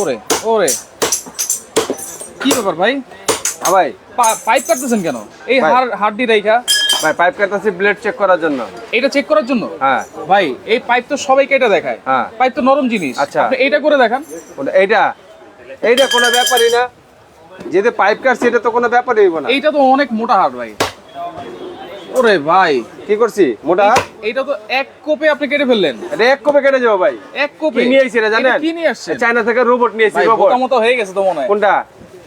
ওরে ওরে। কি ব্যাপার ভাই? ভাই। পাইপ কাটতেছেন কেন? এই। হাড় হাড্ডি রেখা। ভাই পাইপ কাটতেছি ব্লেড চেক করার জন্য। এটা চেক করার জন্য? হ্যাঁ। ভাই এই পাইপ তো সবাই কেটে দেখায়। হ্যাঁ। পাইপ তো নরম জিনিস। আচ্ছা। এটা করে দেখান। এইটা এইটা কোনো ব্যাপারই না। যেটা পাইপ কাটছি এটা তো কোনো ব্যাপারই হইব না। এইটা তো অনেক মোটা হাড় ভাই। ওরে ভাই। কি করছি? মোটা? এটা তো এক কোপে আপনি কেটে ফেললেন। এটা এক কোপে কেটে যাব ভাই। এক কোপে? কি নিয়ে আইছি জানেন? কি নিয়ে আসছে চায়না থেকে রোবট নিয়েছি আইছি রোবট মতো হয়ে গেছে তো মনে হয়। কোনটা?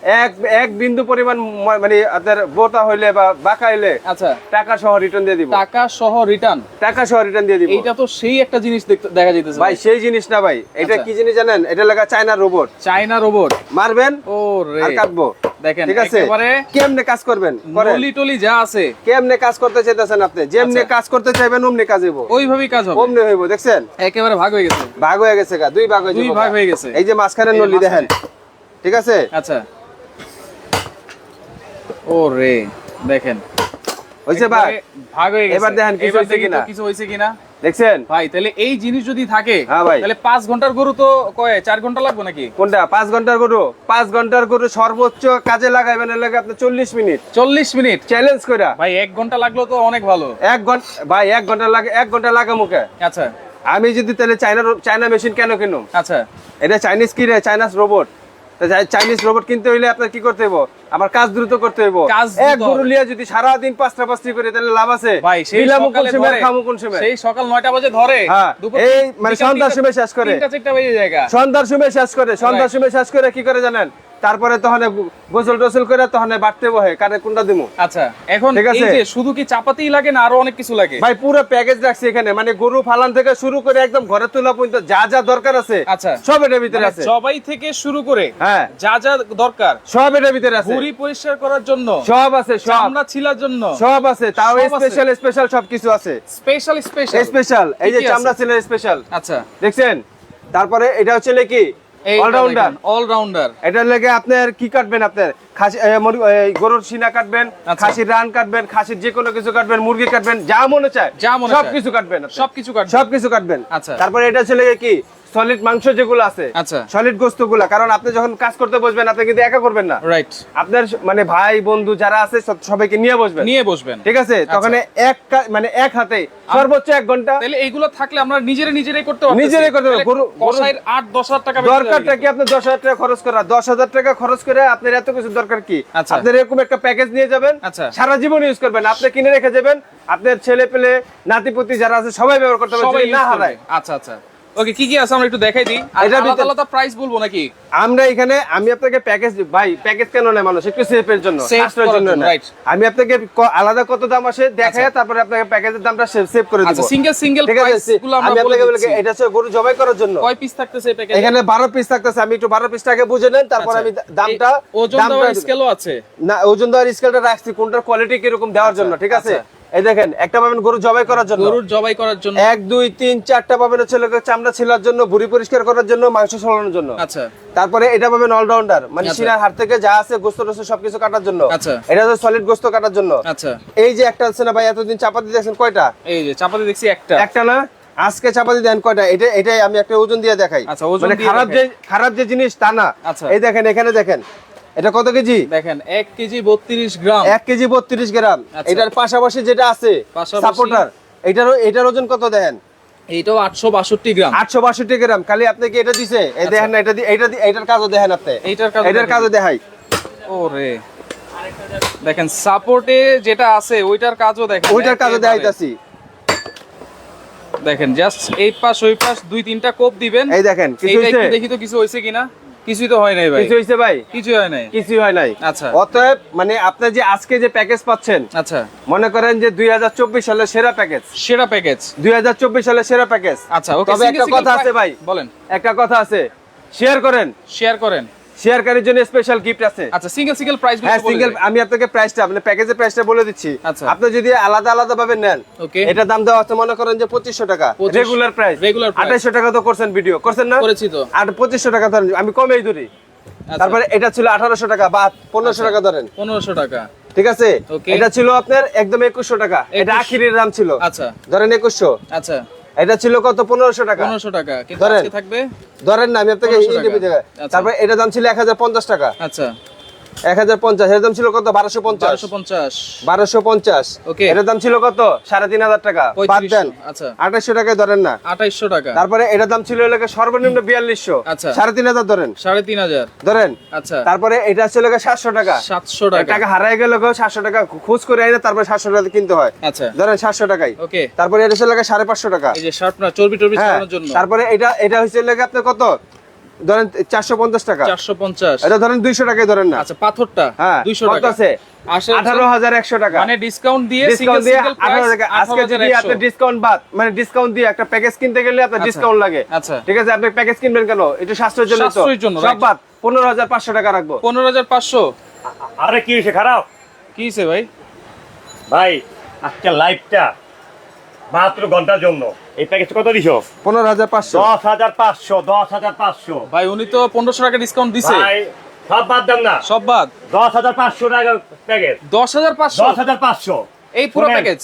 এক এক বিন্দু পরিমাণ মানে আপনার বোতা হইলে বা বাঁকা হইলে আচ্ছা। টাকা সহ রিটার্ন দিয়ে দিব। টাকা সহ রিটার্ন টাকা সহ রিটার্ন দিয়ে দিব। এইটা তো সেই একটা জিনিস দেখা যাইতেছে ভাই সেই জিনিস না ভাই। এটা আচ্ছা। কি জিনিস জানেন? এটা লাগা চায়না রোবট চায়না রোবট মারবেন ও রে। আর কাটবো। দেখেন ঠিক আছে? কেমনে কাজ করবেন? নলি টলি যা আছে। কেমনে কাজ করতে চাইতেছেন আপনি? যেমনে আচ্ছা। কাজ করতে চাইবেন অমনি কাজ হইব। ওইভাবেই কাজ হবে। অমনি হইব দেখছেন? একেবারে ভাগ হয়ে গেছে। ভাগ হয়ে গেছে গা দুই ভাগ হয়ে দুই ভাগ হয়ে গেছে। এই যে মাঝখানে নলি দেখেন। ঠিক আছে? আচ্ছা। ও রে দেখেন। হইছে ভাই। ভাগ হয়ে গেছে। এবার দেখেন কিছু হইছে কিনা। কিছু হয়েছে কিনা। দেখছেন? ভাই তাহলে এই জিনিস যদি থাকে হ্যাঁ ভাই। তাহলে পাঁচ ঘণ্টার গরু তো কয় চার ঘণ্টা লাগবে নাকি? কোনটা? পাঁচ ঘণ্টার গরু? পাঁচ ঘণ্টার গরু সর্বোচ্চ কাজে লাগাইবেন লাগে আপনি চল্লিশ মিনিট। চল্লিশ মিনিট? চ্যালেঞ্জ কইরা। ভাই এক ঘণ্টা লাগল তো অনেক ভালো। এক ঘণ্টা ভাই এক ঘণ্টা লাগে এক ঘণ্টা লাগা মুখে। আচ্ছা। আমি যদি তাহলে চাইনা চাইনা মেশিন কেন কিনুম? আচ্ছা। এটা চাইনিজ কি রে? China's robot. চাইনিজ রোবট কিনতে হইলে আপনার কি করতে হইব? আমার কাজ দ্রুত করতে হইব। এক গরু লিয়া যদি সারা দিন পাঁচটা পাঁচটি করে তাহলে লাভ আছে। ভাই সেই বিলামু কোন সকালে সময় ধরে খামু কোন সময় সেই সকাল 9টা বাজে ধরে। হ্যাঁ, দুপুর এই মানে সন্ধ্যার সময় শেষ করে। তিনটা চারটা বাজে জায়গা। সন্ধ্যার সময় শেষ করে সন্ধ্যার সময় শেষ করে কি করে জানেন? তারপরে তখন গোসল টোসল করে তখন বাড়তে বহে কারে কোনটা দিমু। আচ্ছা এখন ঠিক আছে। শুধু কি চাপাতিই লাগে না আরও অনেক কিছু লাগে? ভাই পুরো প্যাকেজ রাখছি এখানে। মানে গরু ফালান থেকে শুরু করে একদম ঘরে তোলা পর্যন্ত যা যা দরকার আছে আচ্ছা। সব এটার ভিতরে মানে আছে। সবাই থেকে শুরু করে হ্যাঁ। যা যা দরকার সব এটার ভিতরে আছে। ভুঁড়ি পরিষ্কার করার জন্য সব আছে সব। চামড়া ছিলার জন্য সব আছে। তাও স্পেশাল স্পেশাল সব কিছু আছে। স্পেশাল স্পেশাল স্পেশাল এই যে চামড়া আছে? স্পেশাল আচ্ছা। দেখছেন? তারপরে এটা হচ্ছে কি? অলরাউন্ডার অলরাউন্ডার এটার লেগে আপনার কি কাটবেন আপনার খাসি গরুর সিনা কাটবেন আচ্ছা। খাসির রান কাটবেন খাসির যে কোনো কিছু কাটবেন মুরগি কাটবেন যা মনে চায় যা মনে সব। কিছু কাটবেন আপনি। সবকিছু সব কিছু কাটবেন আচ্ছা। তারপরে এটা ছেলে কি সলিড মাংস যেগুলো আছে আচ্ছা। সলিড গোস্তগুলা কারণ আপনি যখন কাজ করতে বসবেন আপনি কিন্তু একা করবেন না। রাইট আপনার মানে ভাই বন্ধু যারা আছে সবাইকে নিয়ে বসবেন। নিয়ে বসবেন। ঠিক আছে? তখন এক মানে এক হাতে সর্বোচ্চ এক ঘণ্টা। তাহলে এইগুলো থাকলে আমরা নিজেরা নিজেরাই করতে পারতেছি। নিজেরাই করতে পারব। গরু- আট দশ হাজার টাকা দরকারটা কি দশ হাজার টাকা খরচ করা? দশ হাজার টাকা খরচ করে আপনার এত কিছু দরকার কি? আচ্ছা। আপনার এরকম একটা প্যাকেজ নিয়ে যাবেন আচ্ছা। সারা জীবন ইউজ করবেন। আপনি কিনে রেখে যাবেন আপনার ছেলে পেলে নাতিপুতি যারা আছে সবাই ব্যবহার করতে যদি না হারায়। আচ্ছা আচ্ছা। ওকে কি কি আছে আমরা একটু দেখাই দিই? আলাদা প্রাইস বলব নাকি? আমরা এখানে আমি আপনাকে প্যাকেজ ভাই প্যাকেজ কেন নেয় মানুষ? একটু সেফের জন্য সাশ্রয়ের জন্য. আমি আপনাকে আলাদা কত দাম আসে দেখায় তারপরে আপনাকে প্যাকেজের দামটা সেভ করে দিব। আচ্ছা সিঙ্গেল সিঙ্গেল ঠিক আছে আমি আপনাকে বলি এটা হচ্ছে গরু জবাই করার জন্য। কয় পিস থাকতেছে এই প্যাকেজে এখানে বারো পিস থাকতেছে আমি একটু বারো পিসটাকে বুঝে নেন তারপর আমি দামটা ওজন দেওয়ার স্কেলও আছে? না ওজন দেওয়ার স্কেলটা রাখছি কোনটার কোয়ালিটি কীরকম দেওয়ার জন্য ঠিক আছে? আচ্ছা। এই দেখেন একটা পাবেন গরু জবাই করার জন্য। গরুর জবাই করার জন্য। এক দুই তিন চারটা পাবেন হচ্ছে চামড়া ছেলার জন্য ভুড়ি পরিষ্কার করার জন্য মাংস জন্য। আচ্ছা। তারপরে এটা পাবেন অলরাউন্ডার মানে আচ্ছা। সিনার হাট থেকে যা আছে গোস্ত টোস্ত সবকিছু কাটার জন্য। আচ্ছা। এটা হচ্ছে সলিড গোস্ত কাটার জন্য। আচ্ছা। এই যে একটা আছে না ভাই এতদিন চাপাতি দেখছেন কয়টা? এই যে চাপাতি দেখছি একটা। একটা না? আজকে চাপাতি দেন কয়টা? এটা এটাই আমি একটা ওজন দিয়ে দেখাই। আচ্ছা, ওজন মানে খারাপ যে খারাপ যে জিনিস তা না। আচ্ছা। এই দেখেন এখানে দেখেন। এটা কত কেজি? দেখেন কেজি বত্রিশ গ্রাম। এক কেজি বত্রিশ গ্রাম। আচ্ছা। এটার পাশাপাশি যেটা আছে সাপোর্টার এটার এটার ওজন কত দেখেন এইটাও আটশো বাষট্টি গ্রাম। আটশো বাষট্টি গ্রাম। খালি আপনি কি এটা দিছে? এই। দেখেন না এটা দি- এইটা কাজও দেখেন আপনি। এইটার কাজও এটার কাজও দেখাই। ওরে। দেখেন সাপোর্টে যেটা আছে ওইটার কাজও দেখেন। ওইটার কাজও একেবারে। দেখাইতাছি। দেখেন জাস্ট এই পাশ ওই পাশ দুই তিনটা কোপ দিবেন। এই দেখেন দেখি তো কিছু হয়েছে কিনা। কিছুই তো হয় নাই ভাই। কিছু হইছে ভাই। কিছু হয় নাই। কিছুই হয় নাই। আচ্ছা। অতএব মানে আপনি যে আজকে যে প্যাকেজ পাচ্ছেন আচ্ছা। মনে করেন যে দুই সালের সেরা প্যাকেজ সেরা প্যাকেজ দুই সালের সেরা প্যাকেজ আচ্ছা ওকে। তবে একটা কথা আছে ভাই। বলেন। একটা কথা আছে। শেয়ার করেন। শেয়ার করেন। শেয়ারকারীর জন্য স্পেশাল গিফট আছে। আচ্ছা সিঙ্গেল সিঙ্গেল প্রাইস হ্যাঁ সিঙ্গেল আমি আপনাকে প্রাইসটা মানে প্যাকেজের প্রাইসটা বলে দিচ্ছি। আচ্ছা। আপনি যদি আলাদা আলাদা ভাবে নেন এটা দাম দেওয়া হচ্ছে মনে করেন যে পঁচিশশো টাকা। Regular price price। টাকা তো করছেন ভিডিও করছেন না? করেছি তো। আর পঁচিশশো টাকা ধরেন আমি কমেই ধরি। আচ্ছা। তারপরে এটা ছিল আঠারোশো টাকা বা পনেরোশো টাকা ধরেন। পনেরোশো টাকা। ঠিক আছে? এটা ছিল আপনার একদম একুশশো টাকা। এটা 2100 আখিরের দাম ছিল। আচ্ছা। ধরেন একুশশো। আচ্ছা। এটা ছিল কত পনেরোশো টাকা পনেরোশো টাকা ধরেন। থাকবে ধরেন না আমি আপনাকে 1500 এই টাকা। দেবো আচ্ছা। তারপরে এটা দাম ছিল এক হাজার পঞ্চাশ টাকা আচ্ছা এক হাজার পঞ্চাশ এর দাম ছিল কত? বারোশো পঞ্চাশ। বারোশো পঞ্চাশ। বারোশো এটার দাম ছিল কত? সাড়ে তিন হাজার টাকা। বাদ দেন। আচ্ছা। আঠাশশো টাকায় ধরেন না। আঠাইশশো টাকা। তারপরে এটার দাম ছিল এলাকা সর্বনিম্ন বিয়াল্লিশশো। আচ্ছা। সাড়ে তিন হাজার ধরেন। সাড়ে তিন হাজার। ধরেন। আচ্ছা। তারপরে এটা ছিল সাতশো টাকা। সাতশো টাকা। টাকা হারাই গেল সাতশো টাকা খোঁজ করে আইনে তারপরে সাতশো টাকা কিনতে হয়। আচ্ছা। ধরেন সাতশো টাকায়। ওকে। তারপরে এটা ছিল সাড়ে পাঁচশো টাকা। এই যে শার্পনার চর্বি টর্বি হ্যাঁ জন্য। তারপরে এটা এটা হচ্ছে লেগে আপনার কত? ধরেন চারশো পঞ্চাশ টাকা। চারশো পঞ্চাশ। এটা ধরেন দুইশো টাকায় ধরেন না। আচ্ছা পাথরটা হ্যাঁ দুইশো টাকা। আছে? আঠারো হাজার একশো টাকা। মানে ডিসকাউন্ট দিয়ে ডিসকাউন্ট দিয়ে আঠারো টাকা। আজকে যদি আপনার ডিসকাউন্ট বাদ মানে ডিসকাউন্ট দিয়ে একটা প্যাকেজ কিনতে গেলে আপনার আচ্ছা। ডিসকাউন্ট লাগে। আচ্ছা। ঠিক আছে আপনি প্যাকেজ কিনবেন কেন? এটা স্বাস্থ্যের জন্য তো। স্বাস্থ্যের জন্য, সব বাদ পনেরো হাজার পাঁচশো টাকা রাখব। পনেরো হাজার পাঁচশো। আরে কি হয়েছে? খারাপ? কি হইছে ভাই? ভাই আজকে লাইভটা মাত্র ঘণ্টার জন্য। এই প্যাকেজ কত দিছো? পনেরো হাজার পাঁচশো। দশ হাজার পাঁচশো দশ হাজার পাঁচশো। ভাই উনি তো পনেরোশো টাকা ডিসকাউন্ট দিছে। ভাই সব বাদ দেন না। সব বাদ? দশ হাজার পাঁচশো টাকা প্যাকেজ দশ হাজার পাঁচশো? দশ হাজার পাঁচশো। এই পুরো প্যাকেজ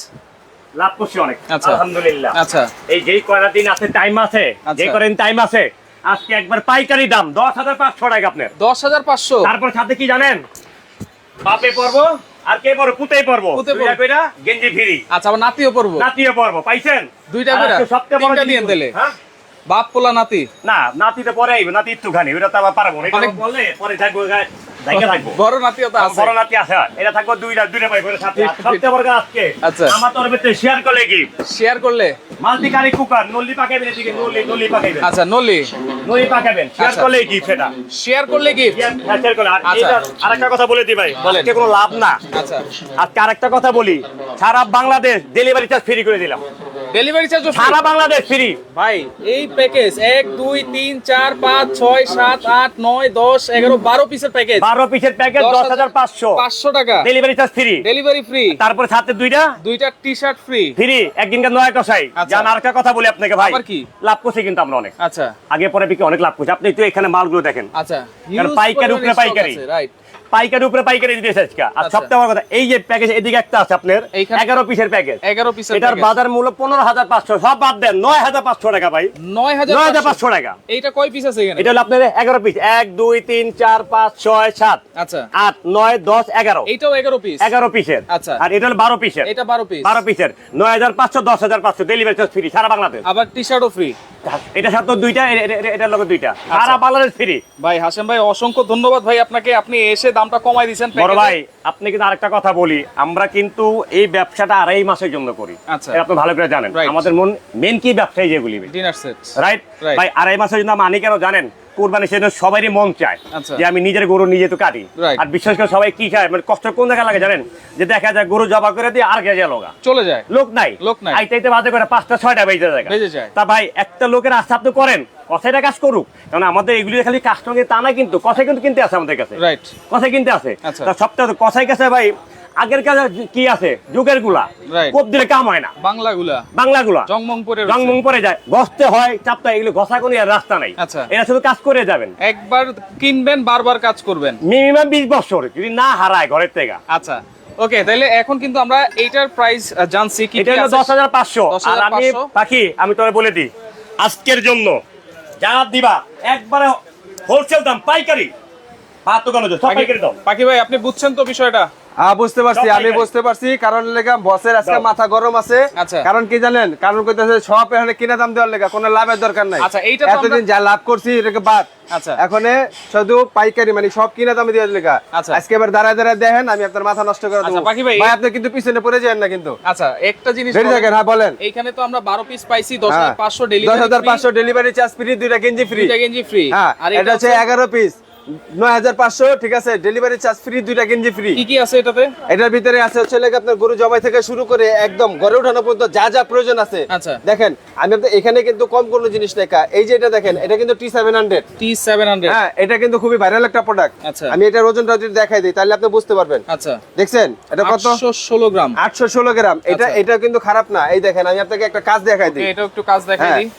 লাভ করছি অনেক। আচ্ছা। আলহামদুলিল্লাহ। আচ্ছা। এই যেই কয়টা দিন আছে টাইম আছে। আচ্ছা। যে করেন টাইম আছে। আজকে একবার পাইকারি দাম দশ হাজার পাঁচশো টাকা আপনার। দশ হাজার পাঁচশো? তারপর সাথে কি জানেন? বাপে পড়ব আর কে পড়ব পুতেই পড়ব দুইটা। কইরা গেঞ্জি ফিরি আচ্ছা আবার নাতিও পড়ব নাতিও পড়ব পাইছেন দুইটা কইরা? সবচেয়ে বড় তিনটা দিলে হ্যাঁ? বাপ পোলা নাতি? না নাতিতে পরে আইবে নাতি একটুখানি ওটা তো আবার পারব না এটা পরে থাকব গায়ে বড় নাতিও তো আছে। বড় নাতি আছে এটা থাকব দুইটা দুইটা পাই সাথে। সবচেয়ে বড় আজকে আচ্ছা। আমার তোর ভিতরে শেয়ার করলে কি? শেয়ার করলে? মাল্টি কুকার নল্লি পাকাইবেন এদিকে নল্লি নল্লি পাকাইবেন। আচ্ছা নলি নল্লি পাকাবেন শেয়ার। করলে কি সেটা? শেয়ার করলে শেয়ার করলে। আর আচ্ছা। আরেকটা কথা বলে দি ভাই আজকে কোনো লাভ না। আচ্ছা। আজকে আরেকটা কথা বলি সারা বাংলাদেশ ডেলিভারি চার্জ ফ্রি করে দিলাম। ডেলিভারি চার্জ সারা বাংলাদেশ ফ্রি ভাই এই প্যাকেজ এক দুই তিন চার পাঁচ ছয় সাত আট নয় দশ এগারো বারো পিসের প্যাকেজ বারো পিসের প্যাকেট দশ হাজার পাঁচশো। পাঁচশো টাকা। Delivery charge free delivery free তারপরে সাথে দুইটা? দুইটা টি শার্ট ফ্রি ফ্রি একদিনকার নয় কষাই। আচ্ছা। জান আরেকটা কথা বলি আপনাকে ভাই। কি? লাভ করছি কিন্তু আমরা অনেক। আচ্ছা। আগে পরে বিক্রি অনেক লাভ করছি। আপনি একটু এখানে মালগুলো দেখেন। আচ্ছা। কারণ পাইকারি উপরে পাইকারি। রাইট পাইকারি উপরে পাইকারি দিতেছে আজকে আর আচ্ছা। সবচেয়ে বড় কথা এই যে প্যাকেজ এদিকে একটা আছে আপনার এগারো পিসের প্যাকেজ এগারো পিসের এটার বাজার মূল্য পনেরো হাজার পাঁচশো সব বাদ দেন নয় হাজার পাঁচশো টাকা ভাই। নয় হাজার নয় হাজার পাঁচশো। টাকা। এইটা কয় পিস আছে এখানে? এটা হলো আপনার এগারো পিস এক দুই তিন চার পাঁচ ছয় সাত। আচ্ছা। আট নয় দশ এগারো। এইটাও এগারো পিস এগারো পিসের আচ্ছা। আর এটা হলো বারো পিসের এটা বারো পিস বারো পিসের নয় হাজার পাঁচশো দশ হাজার পাঁচশো। ডেলিভারি চার্জ ফ্রি সারা বাংলাদেশ। আবার টি শার্টও ফ্রি এটা সাথে দুইটা এটার লগে দুইটা। সারা বাংলাদেশ ফ্রি ভাই হাসেম ভাই অসংখ্য ধন্যবাদ ভাই আপনাকে। আপনি এসে দামটা কমাই দিয়েছেন বড় ভাই আপনি কিন্তু আরেকটা কথা বলি। আমরা কিন্তু এই ব্যবসাটা আড়াই মাসের জন্য করি। আচ্ছা। আপনি ভালো করে জানেন। আমাদের মন মেন কি ব্যবসায়ী যেগুলি? ডিনার সেট রাইট ভাই আড়াই মাসের জন্য মানি কেন জানেন? কোরবানি সেজন্য সবারই মন চায় আচ্ছা। যে আমি নিজের গরু নিজে তো কাটি। আর বিশেষ করে সবাই কি খায় মানে কষ্ট কোন জায়গায় লাগে জানেন? যে দেখা যায় গরু জবা করে দিয়ে আর গেছে লগা। চলে যায়। লোক নাই। লোক নাই। আইতাইতে বাজে করে পাঁচটা ছয়টা বেজে যায়। যায়। তা ভাই একটা লোকের আস্থা আপনি করেন কথাটা কাজ করুক। কারণ আমাদের এগুলি খালি কাস্টমার তা না কিন্তু কথা কিন্তু কিনতে আছে আমাদের কাছে। রাইট কথা কিনতে আছে। আচ্ছা। তা সপ্তাহে কথাই কাছে ভাই আগের কাছে কি আছে? যুগেরগুলা। কোপ দিলে কাম হয় না। বাংলাগুলা। বাংলা গুলা জংমংপুরের জংমং পরে যায়। বসতে হয় চাপটা এগুলো ঘষা কোনো রাস্তা নাই। আচ্ছা। এরা শুধু কাজ করে যাবেন। একবার কিনবেন বারবার কাজ করবেন। মিনিমাম বিশ বছর যদি না হারায় ঘরের থেকে। আচ্ছা। ওকে তাহলে এখন কিন্তু আমরা এইটার প্রাইস জানছি কি এটা হলো আছে। দশ হাজার পাঁচশো। আর আমি পাখি আমি তোরে বলে দিই আজকের জন্য যা দিবা একবারে হোলসেল দাম পাইকারি। পাখি- পাইকারি দাম। পাখি ভাই আপনি বুঝছেন তো বিষয়টা? বুঝতে পারছি আমি বুঝতে পারছি কারণ লেগা বসের আজকে মাথা গরম আছে। আচ্ছা। কারণ কি জানেন কারণ কইতেছে সব এখানে কিনা দাম দেওয়ার লেগা কোনো লাভের দরকার নাই। আচ্ছা, এইটা এতদিন যা লাভ করছি এটাকে বাদ। আচ্ছা। এখন শুধু পাইকারি মানে সব কিনা দামে। আজকে এবার দাঁড়ায় দাঁড়ায় দেখেন আমি আপনার মাথা নষ্ট করে দেবো। ভাই, আপনি কিন্তু পিছনে পড়ে যান না কিন্তু। আচ্ছা একটা জিনিস বেরিয়ে। থাকেন হ্যাঁ বলেন। এইখানে তো আমরা বারো পিস পাইছি দশ হ্যাঁ। হাজার পাঁচশো দশ ডেলিভারি হাজার পাঁচশো ডেলিভারি চার্জ ফ্রি দুইটা গেঞ্জি ফ্রি দুইটা গেঞ্জি ফ্রি হ্যাঁ এটা হচ্ছে এগারো পিস নয় হাজার পাঁচশো ঠিক আছে? ডেলিভারি চার্জ ফ্রি দুইটা গেঞ্জি ফ্রি কি কি আছে এটাতে? এটার ভিতরে আছে হচ্ছে লেগে আপনার গরু জবাই থেকে শুরু করে একদম ঘরে উঠানো পর্যন্ত যা যা প্রয়োজন আছে। আচ্ছা। দেখেন আমি আপনার এখানে কিন্তু কম কোনো জিনিস দেখা এই যে এটা দেখেন এটা কিন্তু T seven hundred T seven hundred হ্যাঁ এটা কিন্তু খুবই ভাইরাল একটা প্রোডাক্ট আচ্ছা। আমি এটার ওজনটা যদি দেখাই দিই তাহলে আপনি বুঝতে পারবেন। আচ্ছা। দেখছেন? এটা কত? আটশো ষোলো গ্রাম। আটশো ষোলো গ্রাম। এটা আচ্ছা। এটা কিন্তু খারাপ না। এই দেখেন আমি আপনাকে একটা কাজ দেখাই দিই। এটা একটু কাজ দেখাই হ্যাঁ। দিই।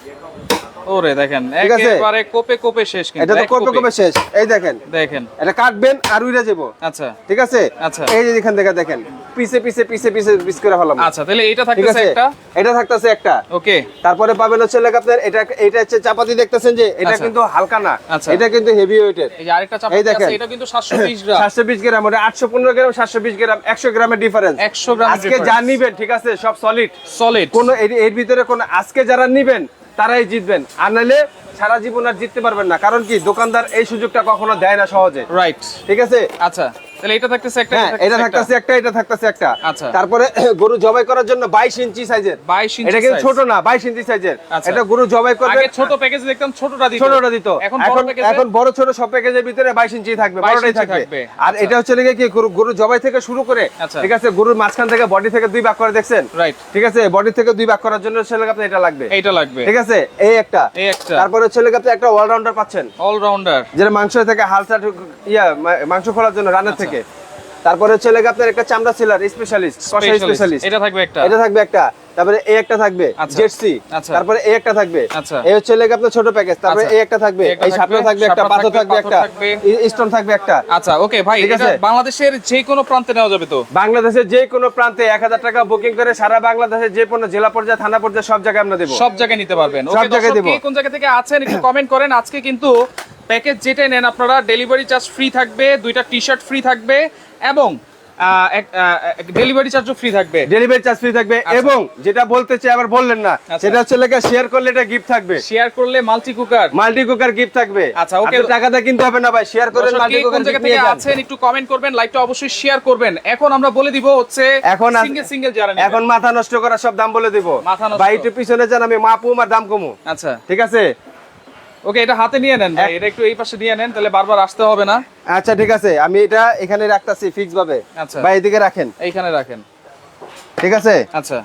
ওরে দেখেন একেবারে কোপে কোপে শেষ কিন্তু এটা তো করবে কোপে। শেষ। এই দেখেন দেখেন। এটা কাটবেন আর উইরা যাব। আচ্ছা। ঠিক আছে? আচ্ছা। এই যে এখান থেকে দেখেন পিছে পিছে পিছে পিছে পিস করে ফেলাম। আচ্ছা তাহলে ঠিক থাকতেছে একটা? এটা থাকতেছে একটা। ওকে। তারপরে পাবেন হচ্ছে লেগে আপনার এটা এটা হচ্ছে চাপাতি দেখতেছেন যে এটা আচ্ছা। কিন্তু হালকা না। আচ্ছা। এটা কিন্তু হেভি ওয়েটের এই যে আরেকটা চাপ এই দেখেন। আছে এটা কিন্তু 720 গ্রাম। সাতশো বিশ গ্রাম ওটা আটশো পনেরো গ্রাম সাতশো বিশ গ্রাম একশো গ্রামের ডিফারেন্স 100 গ্রাম আজকে যা নিবেন ঠিক আছে? সব সলিড সলিড কোন এর ভিতরে কোন আজকে যারা নিবেন তারাই জিতবেন। আর নাহলে সারা জীবন আর জিততে পারবেন না। কারণ কি দোকানদার এই সুযোগটা কখনো দেয় না সহজে। রাইট ঠিক আছে? আচ্ছা। তাহলে এটা থাকতেছে একটা হ্যাঁ এটা থাকতেছে একটা। এটা থাকতেছে একটা। আচ্ছা। তারপরে গরু জবাই করার জন্য বাইশ ইঞ্চি সাইজের। 22 ইঞ্চি এটা কিন্তু ছোট না বাইশ ইঞ্চি সাইজের। আচ্ছা। এটা গরু জবাই করবে। আগে ছোট প্যাকেজ দেখতাম ছোটটা দিত। ছোটটা দিত। এখন এখন বড় ছোট সব প্যাকেজের ভিতরে বাইশ ইঞ্চি থাকবে বড়টাই থাকবে। আর আচ্ছা। এটা হচ্ছে লেগে কি গরু জবাই থেকে শুরু করে আচ্ছা। ঠিক আছে গরুর মাঝখান থেকে বডি থেকে দুই ভাগ করে দেখছেন? রাইট ঠিক আছে বডি থেকে দুই ভাগ করার জন্য হচ্ছে লেগে আপনার এটা লাগবে। এইটা লাগবে। ঠিক আছে এই একটা। এই একটা। তারপরে হচ্ছে লেগে আপনি একটা অলরাউন্ডার পাচ্ছেন। অলরাউন্ডার যেটা মাংস থেকে হালসা ইয়া মাংস খোলার জন্য রান্নার আচ্ছা। থেকে। তারপরে হচ্ছে লেগে আপনার একটা চামড়া সিলার স্পেশালিস্ট কষা স্পেশালিস্ট এটা থাকবে একটা। এটা থাকবে একটা। তারপরে এই একটা থাকবে। জেটসি। তারপরে এই একটা থাকবে। এই হচ্ছে লেগে আপনার ছোট প্যাকেজ তারপরে। এই একটা থাকবে এই সাপড়া থাকবে, একটা পাথর থাকবে, একটা স্টোন থাকবে একটা। আচ্ছা ওকে ভাই এটা বাংলাদেশের যে কোনো প্রান্তে নেওয়া যাবে তো? বাংলাদেশের যে কোনো প্রান্তে এক হাজার টাকা বুকিং করে সারা বাংলাদেশের যে কোনো জেলা পর্যায়ে থানা পর্যায়ে সব জায়গায় আমরা দেবো। সব জায়গায় নিতে পারবেন। ওকে কোন জায়গা থেকে আছেন একটু কমেন্ট করেন। আজকে কিন্তু প্যাকেজ যেটাই নেন আপনারা ডেলিভারি চার্জ ফ্রি থাকবে দুইটা টি শার্ট ফ্রি থাকবে এবং ডেলিভারি চার্জও ফ্রি থাকবে। ডেলিভারি চার্জ ফ্রি থাকবে আচ্ছা। এবং যেটা বলতে চাই আবার বললেন না আচ্ছা। সেটা হচ্ছে লেগে শেয়ার করলে এটা গিফট থাকবে। শেয়ার করলে multi cooker multi cooker gift থাকবে। আচ্ছা, okay। আপনি টাকাটা কিনতে হবে না ভাই শেয়ার করেন মাল্টি কোন কুকার জায়গা থেকে আছেন একটু কমেন্ট করবেন লাইভটা অবশ্যই শেয়ার করবেন। এখন আমরা বলে দিব হচ্ছে এখন সিঙ্গেল সিঙ্গেল যারা এখন মাথা নষ্ট করা সব দাম বলে দিব। মাথা নষ্ট। ভাই একটু পিছনে যান আমি মাপুম আর দাম কমু। আচ্ছা। ঠিক আছে? ওকে এটা হাতে নিয়ে নেন ভাই এটা একটু এই পাশে নিয়ে নেন তাহলে বারবার আসতে হবে না। আচ্ছা ঠিক আছে আমি এটা এখানে রাখতাছি ফিক্স ভাবে আচ্ছা। ভাই এদিকে রাখেন। এইখানে রাখেন। ঠিক আছে? আচ্ছা।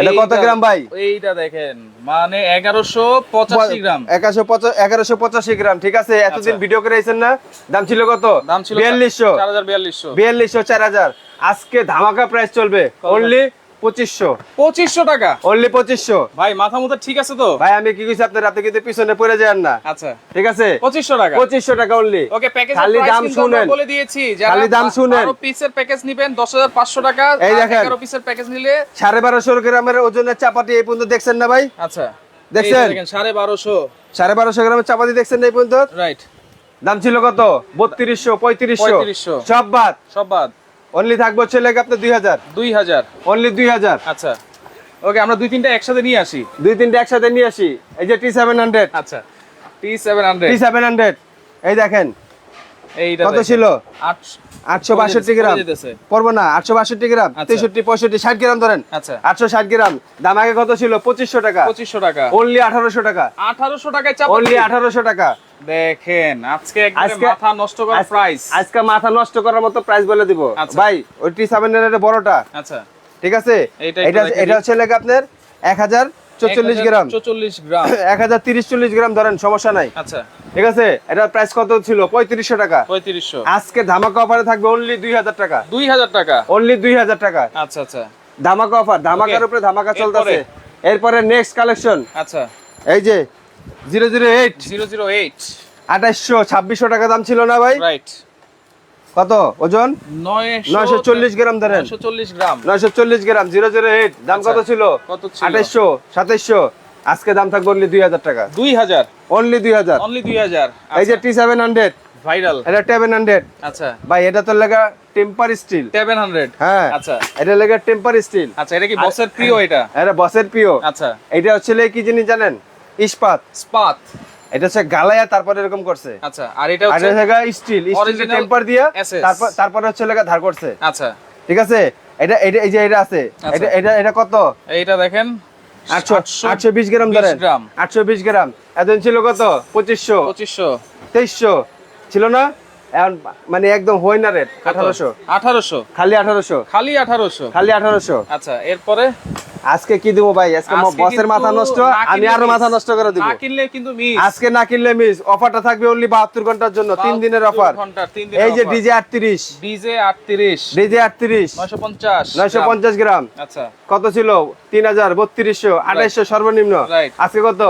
এটা কত গ্রাম ভাই? এইটা দেখেন মানে এগারোশো পঁচাশি গ্রাম। এগারোশো এগারোশো পঁচাশি গ্রাম ঠিক আছে? এতদিন আচ্ছা। ভিডিও করে আইছেন না? দাম ছিল কত? দাম ছিল বিয়াল্লিশশো। চার হাজার বিয়াল্লিশশো। বিয়াল্লিশশো চার হাজার। আজকে ধামাকা প্রাইস চলবে। অনলি পঁচিশশো। পঁচিশশো টাকা? অনলি পঁচিশশো। ভাই মাথা মুথা ঠিক আছে তো? ভাই আমি কি কইছি আপনার রাতে কিন্তু পিছনে পড়ে যান না। আচ্ছা। ঠিক আছে? পঁচিশশো টাকা। পঁচিশশো টাকা অনলি ওকে প্যাকেজ খালি দাম শুনেন। বলে দিয়েছি খালি দাম শুনেন। পিসের প্যাকেজ নিবেন দশ হাজার পাঁচশো টাকা এই দেখেন। এগারো পিসের প্যাকেজ নিলে সাড়ে বারোশো গ্রামের ওজনের চাপাতি এই পর্যন্ত দেখছেন না ভাই? আচ্ছা। দেখছেন? সাড়ে বারোশো। সাড়ে বারোশো গ্রামের চাপাতি দেখছেন না এই পর্যন্ত? রাইট দাম ছিল কত? বত্রিশশো পঁয়ত্রিশশো। সব বাদ। সব বাদ। অনলি থাকব ছেলে আপনার দুই হাজার। দুই হাজার। অনলি দুই হাজার। আচ্ছা। ওকে আমরা দুই তিনটা একসাথে নিয়ে আসি। দুই তিনটে একসাথে নিয়ে আসি। এই যে টি সেভেন হান্ড্রেড আচ্ছা। T seven hundred T seven hundred এই দেখেন কত ছিল? আটশো আটশো বাষট্টি গ্রাম। পড়ব না আটশো বাষট্টি গ্রাম। তেষট্টি পঁয়ষট্টি ষাট গ্রাম ধরেন। আটশো ষাট গ্রাম দাম আগে কত ছিল? পঁচিশশো টাকা। পঁচিশশো টাকা। অনলি আঠারোশো টাকা। আঠারোশো টাকায় অনলি আঠারোশো টাকা। দেখেন আজকে মাথা নষ্ট করা প্রাইস আজকে মাথা নষ্ট করার মতো প্রাইস বলে দিব। আচ্ছা। ভাই ওই টি সেভেন বড়টা। আচ্ছা। ঠিক আছে? এটা এটা হচ্ছে লেগে আপনার এক হাজার চল্লিশ গ্রাম। চল্লিশ গ্রাম। এক হাজার তিরিশ চল্লিশ গ্রাম ধরেন সমস্যা নাই। আচ্ছা। ঠিক আছে? এটা প্রাইস কত ছিল? পঁয়ত্রিশশো টাকা। পঁয়ত্রিশশো। আজকে ধামাকা অফারে থাকবে অনলি দুই হাজার টাকা। দুই হাজার টাকা? অনলি দুই হাজার টাকা। আচ্ছা আচ্ছা। ধামাকা অফার ধামাকার উপরে ধামাকা চলতেছে। এরপরে? নেক্সট কালেকশন আচ্ছা। এই যে zero zero eight zero zero eight আঠাইশশো ছাব্বিশশো টাকা দাম ছিল না ভাই? রাইট কত? ওজন? নয়শো চল্লিশ গ্রাম ধরেন। নয়শো চল্লিশ গ্রাম। নয়শো চল্লিশ গ্রাম জিরো জিরো এইট। দাম আচ্ছা। কত ছিল? কত ছিল? আঠাইশশো আজকে দাম থাকবে অনলি দুই হাজার টাকা। দুই হাজার। অনলি দুই হাজার। অনলি দুই হাজার। এই যে টি সেভেন হান্ড্রেড ভাইরাল এটা সেভেন হান্ড্রেড আচ্ছা। ভাই এটা তো লেগা টেম্পার স্টিল সেভেন হান্ড্রেড হ্যাঁ। আচ্ছা। এটা লেগা টেম্পার স্টিল আচ্ছা এটা কি বসের প্রিয় এটা? এটা বসের প্রিয়। আচ্ছা। এটা হচ্ছে কি জিনিস জানেন? ইস্পাত। স্পাত এটা হচ্ছে গালায়া তারপরে এরকম করছে। আচ্ছা আর এটা হচ্ছে স্টিল স্টিল টেম্পার দিয়া তারপর তারপরে হচ্ছে লেগা ধার করছে। আচ্ছা। ঠিক আছে? এটা এটা এই যে এটা আছে আচ্ছা। এটা এটা এটা কত? এইটা দেখেন আটশো বিশ গ্রাম ধরেন। আটশো বিশ গ্রাম। এতদিন ছিল কত? পঁচিশশো। পঁচিশশো। তেইশশো। ছিল না? এখন মানে একদম হইনা রেট। আঠারোশো। আঠারোশো। খালি আঠারোশো। খালি আঠারোশো। খালি আঠারোশো। আচ্ছা এরপরে? আজকে কি দিব ভাই? আজকে বসের মাথা নষ্ট আমি আরও মাথা নষ্ট করে দিব। না কিনলে কিন্তু মিস আজকে না কিনলে মিস অফারটা থাকবে অনলি বাহাত্তর ঘণ্টার জন্য তিন দিনের অফার এই যে ডিজে আটত্রিশ। ডিজে আটত্রিশ। ডিজে আটত্রিশ। নয়শো পঞ্চাশ নয়শো পঞ্চাশ গ্রাম। আচ্ছা। কত ছিল? তিন হাজার বত্রিশশো আঠাইশো সর্বনিম্ন। আজকে কত?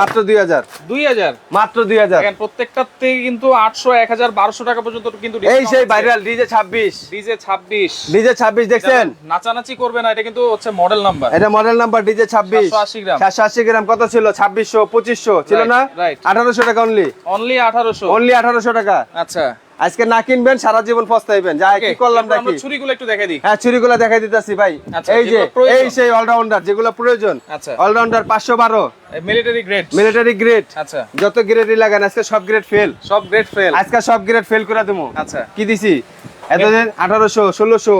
মাত্র দুই হাজার। দুই হাজার। মাত্র দুই হাজার। দেখেন প্রত্যেকটার থেকে কিন্তু আটশো এক হাজার বারোশো টাকা পর্যন্ত কিন্তু এই সেই ভাইরাল ডিজে ছাব্বিশ। ডিজে ছাব্বিশ। ডিজে ছাব্বিশ দেখছেন? নাচানাচি করবে না এটা কিন্তু হচ্ছে মডেল নাম্বার এটা মডেল নাম্বার ডিজে ছাব্বিশ। 780 গ্রাম। কত ছিল? ছাব্বিশশো পঁচিশশো ছিল না? right. আঠারোশো টাকা অনলি অনলি আঠারোশো। অনলি আঠারোশো টাকা? আচ্ছা। আজকে না কিনবেন সারা জীবন পস্তাইবেন। যা কি করলাম নাকি? ছুরিগুলো একটু দেখে দিই। হ্যাঁ চুরিগুলো দেখাই দিতেছি ভাই। আচ্ছা, এই যে এই সেই অলরাউন্ডার যেগুলো প্রয়োজন। আচ্ছা। অলরাউন্ডার পাঁচশো বারো। মিলিটারি গ্রেড মিলিটারি গ্রেড আচ্ছা। যত গ্রেডই লাগান আজকে সব গ্রেড ফেল সব গ্রেড ফেল আজকে সব গ্রেড ফেল করে দেবো। আচ্ছা। কি দিছি? এতদিন আঠারোশো ষোলোশো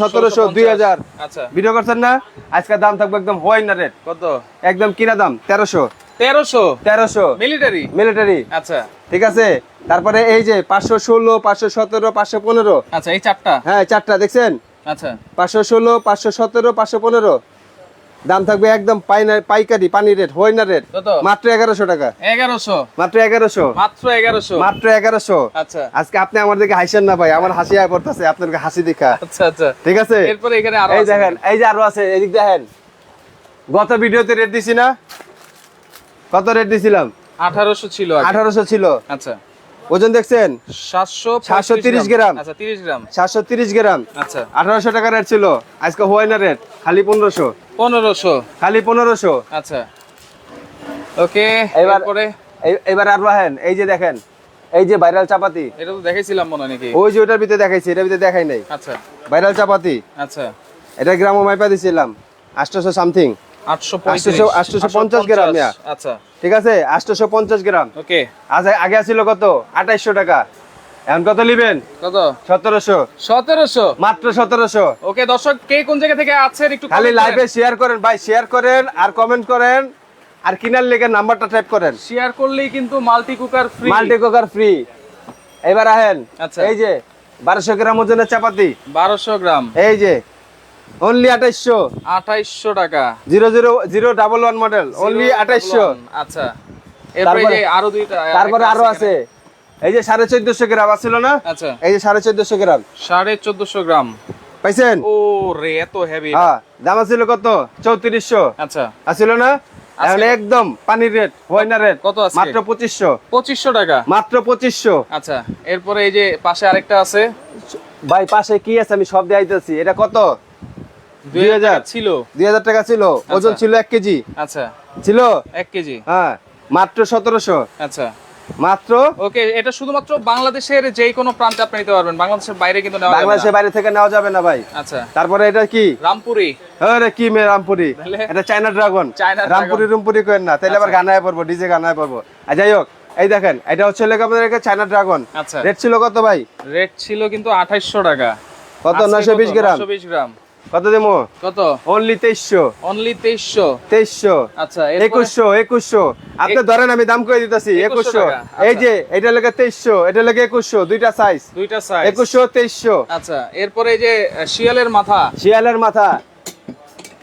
সতেরোশো দুই হাজার। আচ্ছা। ভিডিও করছেন না? আজকে দাম থাকবে একদম হোয়াইট না রেট। কত? একদম কিনা দাম? তেরোশো। তেরোশো? তেরোশো। মিলিটারি মিলিটারি আচ্ছা। ঠিক আছে? তারপরে এই যে পাঁচশো ষোলো পাঁচশো সতেরো পাঁচশো পনেরো। আচ্ছা এই চারটা? হ্যাঁ চারটা দেখছেন? আচ্ছা। পাঁচশো ষোলো পাঁচশো সতেরো পাঁচশো পনেরো। দাম থাকবে একদম পাইকারি পানি রেট হইনা রেট কত? মাত্র এগারোশো টাকা। এগারোশো? মাত্র এগারোশো। মাত্র এগারোশো? মাত্র এগারোশো। আচ্ছা। আজকে আপনি আমার দিকে হাসেন না ভাই আমার হাসি আয় পড়তেছে আপনার হাসি দেখা। আচ্ছা আচ্ছা। ঠিক আছে? এরপরে এখানে এই দেখেন এই যে আরও আছে এদিক দেখেন। গত ভিডিওতে রেট দিছি না। কত রেট দিছিলাম? আঠারোশো ছিল। আঠারোশো ছিল। আচ্ছা। ওজন দেখছেন? সাতশো 730 গ্রাম। আচ্ছা তিরিশ গ্রাম। সাতশো তিরিশ গ্রাম। আচ্ছা। আঠারোশো টাকা রেট ছিল। আজকে হয় না রেট খালি পনেরোশো। পনেরোশো। খালি পনেরোশো। আচ্ছা। ওকে এবার- এরপরে? এবার আর রাহেন এই যে দেখেন এই যে ভাইরাল চাপাতি। এটা তো দেখেছিলাম মনে নাকি? ওই যে ওটার ভিতরে দেখাইছি এটার ভিতরে দেখাই নাই। আচ্ছা। ভাইরাল চাপাতি। আচ্ছা। এটা গ্রাম মাইপা দিছিলাম আটশোশো সামথিং। গ্রাম, আচ্ছা। ঠিক আছে? পঞ্চাশ গ্রাম। ওকে। আগে কত? আঠাইশশো টাকা। এখন কত নিবেন? কত? সতেরোশো। সতেরোশো? মাত্র সতেরোশো। ওকে দর্শক কে কোন জায়গা থেকে আছেন একটু খালি লাইভে শেয়ার করেন। ভাই শেয়ার করেন আর কমেন্ট করেন। আর কিনার লেগে নাম্বারটা টাইপ করেন। শেয়ার করলেই কিন্তু multi cooker free multi cooker free এবার আহেন আচ্ছা। এই যে বারোশো গ্রাম ওজনের চাপাতি। বারোশো গ্রাম। এই যে অনলি আঠাইশশো। আঠাইশশো টাকা। Zero zero zero double one model only Zero আঠাইশশো। double one, আচ্ছা। এরপরে আরও দুইটা তারপরে আরও আছে। এই যে সাড়ে চোদ্দশো গ্রাম আছিল না? আচ্ছা। এই যে সাড়ে চোদ্দশো গ্রাম। সাড়ে চোদ্দশো গ্রাম। পাইছেন? ও রে এত হেভি হ্যাঁ দাম আছিল কত? চৌত্রিশশো। আচ্ছা। আছিল না? এখন একদম পানির রেট হয়না রেট কত আজকে? মাত্র পঁচিশশো। পঁচিশশো টাকা। মাত্র পঁচিশশো। আচ্ছা এরপরে এই যে পাশে আরেকটা আছে। ভাই পাশে কি আছে? আমি সব দেখাইতেছি। এটা কত? দুই হাজার। ছিল। দুই হাজার টাকা ছিল। ওজন ছিল এক কেজি। আচ্ছা। ছিল? এক কেজি। হ্যাঁ। মাত্র সতেরোশো। আচ্ছা। মাত্র? ওকে এটা শুধুমাত্র বাংলাদেশের যে কোনো প্রান্তে আপনি নিতে পারবেন। বাংলাদেশের বাইরে কিন্তু নেওয়া বাংলাদেশের বাইরে থেকে নেওয়া যাবে না ভাই। আচ্ছা। তারপরে এটা কি? রামপুরি। আরে কি মে রামপুরি? এটা চায়না ড্রাগন। রামপুরি রুমপুরি করেন না। তাহলে আবার আচ্ছা। গানায় পড়ব ডিজে গানায় পড়ব আর যাই হোক এই দেখেন এটা হচ্ছে লেগে আপনাদের চায়না ড্রাগন। আচ্ছা। রেট ছিল কত ভাই? রেট ছিল কিন্তু আঠাইশশো টাকা। কত? নয়শো বিশ গ্রাম। নয়শো বিশ গ্রাম। কত দেবো কত? অনলি তেইশশো। অনলি তেইশশো? তেইশশো। আচ্ছা একুশশো একুশশো। আপনি ধরেন আমি দাম করে দিতেছি একুশশো এই আচ্ছা। যে এটা লেগে তেইশশো এটা লেগে একুশশো দুইটা সাইজ দুইটা সাইজ একুশশো তেইশশো। আচ্ছা এরপরে এই যে শিয়ালের মাথা। শিয়ালের মাথা।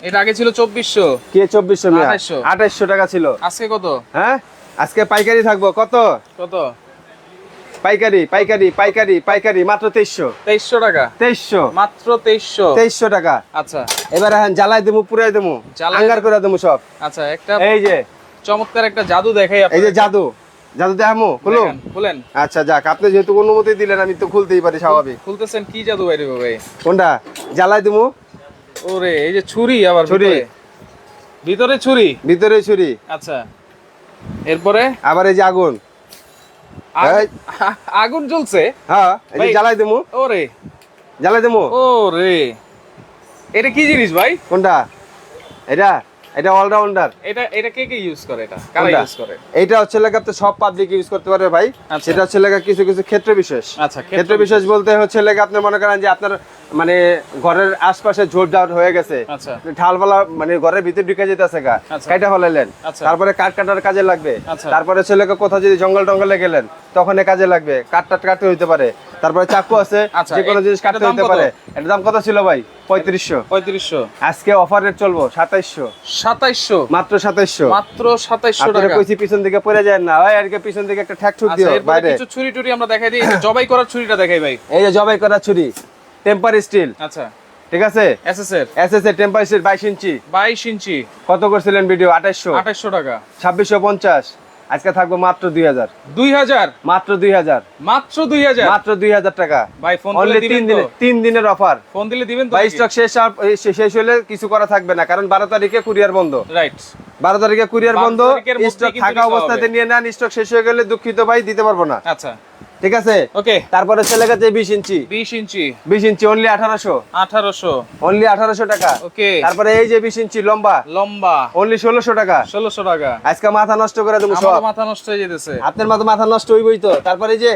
এটা আগে ছিল চব্বিশশো। কে চব্বিশশো মিয়া? 2800 আঠাইশশো টাকা ছিল। আজকে কত? হ্যাঁ? আজকে পাইকারি থাকব কত? কত? পাইকারি পাইকারি পাইকারি পাইকারি মাত্র তেইশশো। তেইশশো টাকা? তেইশশো। মাত্র তেইশশো? তেইশশো টাকা। আচ্ছা। এবার এখন জ্বালাই দেবো পুরাই দেবো আঙ্গার করে দেবো সব। আচ্ছা একটা এই যে। চমৎকার একটা জাদু দেখাই এই যে জাদু। জাদু দেখামো? খুলো খুলেন। আচ্ছা যাক আপনি যেহেতু অনুমতি দিলেন আমি তো খুলতেই পারি স্বাভাবিক। খুলতেছেন কি জাদু বাইরে ভাই কোনটা? জ্বালাই দেবো ওরে এই যে ছুরি আবার ছুরি। ভিতরে। ছুরি? ভিতরে ছুরি। আচ্ছা। এরপরে? আবার এই যে আগুন। আগুন জ্বলছে। হ্যাঁ এই জ্বালাই দেবো। ওরে। জ্বালাই দেবো। ওরে। এটা কি জিনিস ভাই? কোনটা? এটা? এটা অলরাউন্ডার এটা এটা কে কে ইউজ করে এটা? কারা ইউজ করে? এটা হচ্ছে লাগা তো সব পাবলিক ইউজ করতে পারে ভাই। আচ্ছা। সেটা হচ্ছে লাগা কিছু কিছু ক্ষেত্র বিশেষ আচ্ছা ক্ষেত্র বিশেষ বলতে হচ্ছে লাগা আপনি মনে করেন যে আপনার মানে ঘরের আশপাশে ঝোপ ঝাড় হয়ে গেছে। আচ্ছা। ঢালবালা মানে ঘরের ভিতরে ঢুকে যেতেছে গা। আচ্ছা। কাইটা ফলাইলেন আচ্ছা। তারপরে কাঠ কাটার কাজে লাগবে। তারপরে ছেলেকে কোথাও যদি জঙ্গল টঙ্গলে গেলেন তখন কাজে লাগবে। কাঠ টাট কাটতে হইতে পারে। তারপরে চাকু আছে যে কোনো জিনিস কাটতে হইতে পারে। এটার দাম কত ছিল ভাই? পঁয়ত্রিশশো। পঁয়ত্রিশশো। আজকে অফার রেট চলবো সাতাইশশো। সাতাইশশো? মাত্র সাতাইশশো। মাত্র সাতাইশশো টাকা। কইছি পিছন দিকে পড়ে যায় না। ওই আর পিছন দিকে একটা ঠ্যাক ঠুক আচ্ছা দিও বাইরে। কিছু ছুরি টুরি আমরা দেখাই দিই। জবাই করার ছুরিটা দেখাই ভাই। এই যে জবাই করা ছুরি। Temper steel. আচ্ছা। ঠিক আছে? এসএস এর এসএস এর টেম্পার স্টিল বাইশ ইঞ্চি। বাইশ ইঞ্চি। কত করছিলেন ভিডিও আঠাইশশো আঠাইশশো টাকা। ছাব্বিশশো পঞ্চাশ। আজকে থাকব মাত্র দুই হাজার। দুই হাজার? মাত্র দুই হাজার। মাত্র দুই হাজার? মাত্র দুই হাজার টাকা। ভাই ফোন অনলি দিলে তিন দিনের তিন দিনের অফার ফোন দিলে দিবেন তো বা স্টক শেষ শেষ হলে কিছু করা থাকবে না কারণ বারো তারিখে কুরিয়ার বন্ধ। রাইট বারো তারিখে কুরিয়ার বন্ধ স্টক থাকা অবস্থাতে নিয়ে নেন স্টক শেষ হয়ে গেলে দুঃখিত ভাই দিতে পারব না। আচ্ছা। ঠিক আছে? ওকে। তারপরে চলে গেছে বিশ ইঞ্চি। বিশ ইঞ্চি। বিশ ইঞ্চি অনলি আঠারোশো। আঠারোশো। অনলি আঠারোশো টাকা। ওকে। তারপরে এই যে বিশ ইঞ্চি লম্বা। লম্বা। অনলি ষোলোশো টাকা। ষোলোশো টাকা। আজকে মাথা নষ্ট করে দেবো সব। মাথা নষ্ট হয়ে যেতেছে। আপনার মাথা মাথা নষ্ট হইবই তো। তারপরে এই যে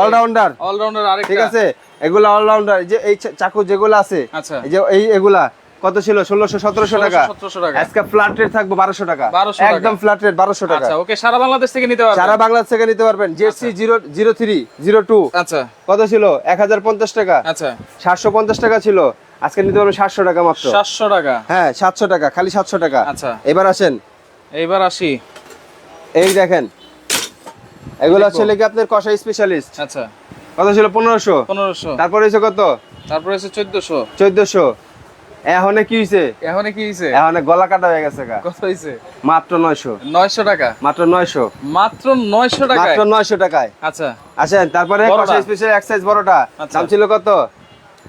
অলরাউন্ডার অলরাউন্ডার আরেকটা। ঠিক আছে? এগুলা অলরাউন্ডার যে এই চাকু যেগুলো আছে আচ্ছা। এই যে এই এগুলা কত ছিল? ষোলোশো সতেরোশো টাকা। টাকা। আজকে ফ্ল্যাট রেট থাকবে বারোশো টাকা। একদম ফ্ল্যাট রেট বারোশো টাকা। আচ্ছা ওকে সারা বাংলাদেশ থেকে নিতে পারবেন? সারা বাংলাদেশ থেকে নিতে পারবেন। JC zero zero three zero two আচ্ছা। কত ছিল? এক হাজার পঞ্চাশ টাকা। আচ্ছা। সাতশো পঞ্চাশ টাকা ছিল। আজকে নিতে পারবেন সাতশো টাকা মাত্র। সাতশো টাকা। হ্যাঁ সাতশো টাকা খালি সাতশো টাকা। আচ্ছা। এবার আসেন। এইবার আসি। এই দেখেন। এগুলো। হচ্ছে লেগে আপনার কষা স্পেশালিস্ট আচ্ছা। কত ছিল? পনেরোশো। পনেরোশো। তারপরে হয়েছে কত? তারপরে হচ্ছে চোদ্দশো। চোদ্দশো। এখন কি হয়েছে এখন কি হইছে? এখন গলা কাটা হয়ে গেছে গা। কত হইছে? মাত্র নয়শো। নয়শো টাকা? মাত্র নয়শো। মাত্র নয়শো টাকা মাত্র নয়শো টাকায়। আচ্ছা। আসেন তারপরে। কষা স্পেশাল এক্সাইজ বড়টা। আচ্ছা। দাম ছিল কত?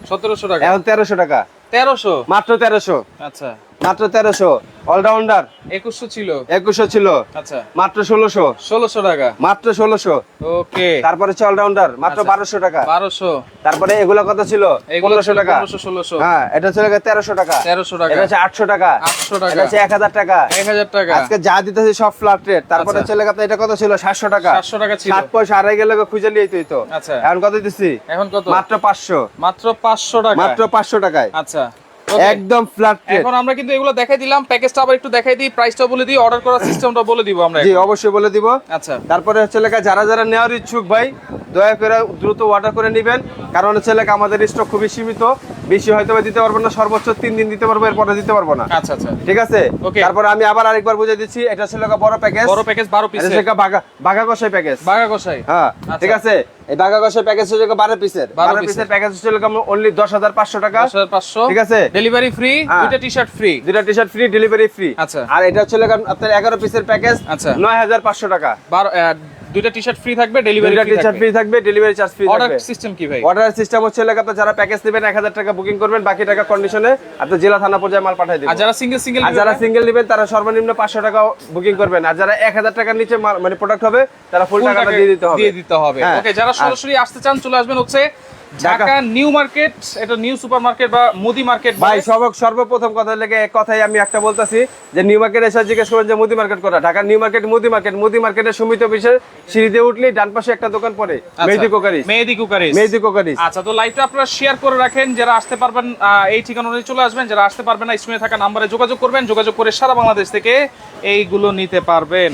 সতেরোশো টাকা। এখন তেরোশো টাকা। তেরোশো? মাত্র তেরোশো। আচ্ছা। মাত্র তেরোশো। অলরাউন্ডার। একুশশো ছিল। একুশশো ছিল। আচ্ছা। মাত্র ষোলোশো। ষোলোশো টাকা। মাত্র ষোলোশো। ওকে। তারপরে হচ্ছে অলরাউন্ডার। মাত্র আচ্ছা। বারোশো টাকা। বারোশো। তারপরে এগুলো কত ছিল? পনেরোশো টাকা। ষোলোশো। হ্যাঁ এটা ছিল তেরোশো টাকা। তেরোশো টাকা। এটা হচ্ছে আটশো টাকা। 800 টাকা। এটা হচ্ছে এক হাজার টাকা। এক হাজার টাকা। আজকে যা দিতেছে সব ফ্ল্যাট রেট তারপরে আচ্ছা। ছেলে আপনার এটা কত ছিল? সাতশো টাকা। 700 টাকা ছিল। সাত পয়সা আড়াই গেলে খুঁজে নিয়ে তো। আচ্ছা। এখন কত দিচ্ছি এখন কত? মাত্র পাঁচশো। মাত্র পাঁচশো টাকা মাত্র পাঁচশো টাকায়। আচ্ছা। একদম ফ্ল্যাট এখন আমরা কিন্তু এগুলো দেখাই দিলাম প্যাকেজটা আবার একটু দেখাই দিই প্রাইসটা বলে দিই অর্ডার করার সিস্টেমটা বলে দিব আমরা জি অবশ্যই বলে দিব। আচ্ছা। তারপরে হচ্ছে লেখা যারা যারা নেওয়ার ইচ্ছুক ভাই দয়া করে দ্রুত অর্ডার করে নেবেন। কারণ হচ্ছে লেখা আমাদের স্টক খুবই সীমিত। বেশি হয়তো দিতে পারব না সর্বোচ্চ তিন দিন দিতে পারব এরপরে দিতে পারব না। আচ্ছা আচ্ছা। ঠিক আছে? Okay. তারপরে আমি আবার আরেকবার বুঝিয়ে দিচ্ছি এটা ছিল লেখা বড় প্যাকেজ বড় প্যাকেজ বারো এটা পিসের হচ্ছে লেখা বাঘা বাঘা কষাই প্যাকেজ বাগা কষাই হ্যাঁ আচ্ছা। ঠিক আছে? এই বাঘা কষাই প্যাকেজ হচ্ছে বারো পিসের 12 বারো পিসের প্যাকেজ হচ্ছে অনলি দশ হাজার পাঁচশো টাকা পাঁচশো ঠিক আছে। ডেলিভারি ফ্রি হ্যাঁ। দুইটা টি শার্ট ফ্রি দুইটা T shirt free delivery free আচ্ছা। আর এটা হচ্ছে আপনার এগারো পিসের প্যাকেজ আচ্ছা। নয় হাজার পাঁচশো টাকা বারো দুইটা টি শার্ট ফ্রি থাকবে delivery free T shirt free থাকবে ডেলিভারি চার্জ ফ্রি থাকবে। অর্ডার সিস্টেম কি ভাই? অর্ডার সিস্টেম হচ্ছে লেখা আপনার যারা প্যাকেজ নেবেন এক হাজার টাকা বুকিং করবেন বাকি টাকা কন্ডিশনে আপনি জেলা থানা পর্যায়ে মাল পাঠিয়ে দিবেন। আর যারা সিঙ্গেল সিঙ্গেল আর যারা সিঙ্গেল নেবেন তারা সর্বনিম্ন পাঁচশো টাকা বুকিং করবেন। আর যারা এক হাজার টাকার নিচে মানে প্রোডাক্ট হবে তারা ফুল টাকাটা দিয়ে দিতে হবে। দিয়ে দিতে হবে। হ্যাঁ। ওকে যারা সরাসরি আসতে চান চলে আসবেন হচ্ছে ঢাকা- ঢাকা নিউ মার্কেট এটা নিউ সুপার মার্কেট বা মুদি মার্কেট ভাই সব সর্বপ্রথম কথা লেগে এক কথাই আমি একটা বলতেছি যে নিউ মার্কেট এসে জিজ্ঞেস করবেন যে মুদি মার্কেট করা ঢাকার নিউ মার্কেট মুদি মার্কেট। মুদি মার্কেটের সমিত অফিসে সিঁড়ি দিয়ে উঠলেই ডান পাশে একটা দোকান পড়ে। Mehedi cookery Mehedi cookeries. Mehedi cookery আচ্ছা তো লাইভটা আপনারা শেয়ার করে রাখেন। যারা আসতে পারবেন এই ঠিকানা অনুযায়ী চলে আসবেন। যারা আসতে পারবেন না স্ক্রিনে থাকা নাম্বারে যোগাযোগ করবেন। যোগাযোগ করে সারা বাংলাদেশ থেকে এইগুলো নিতে পারবেন।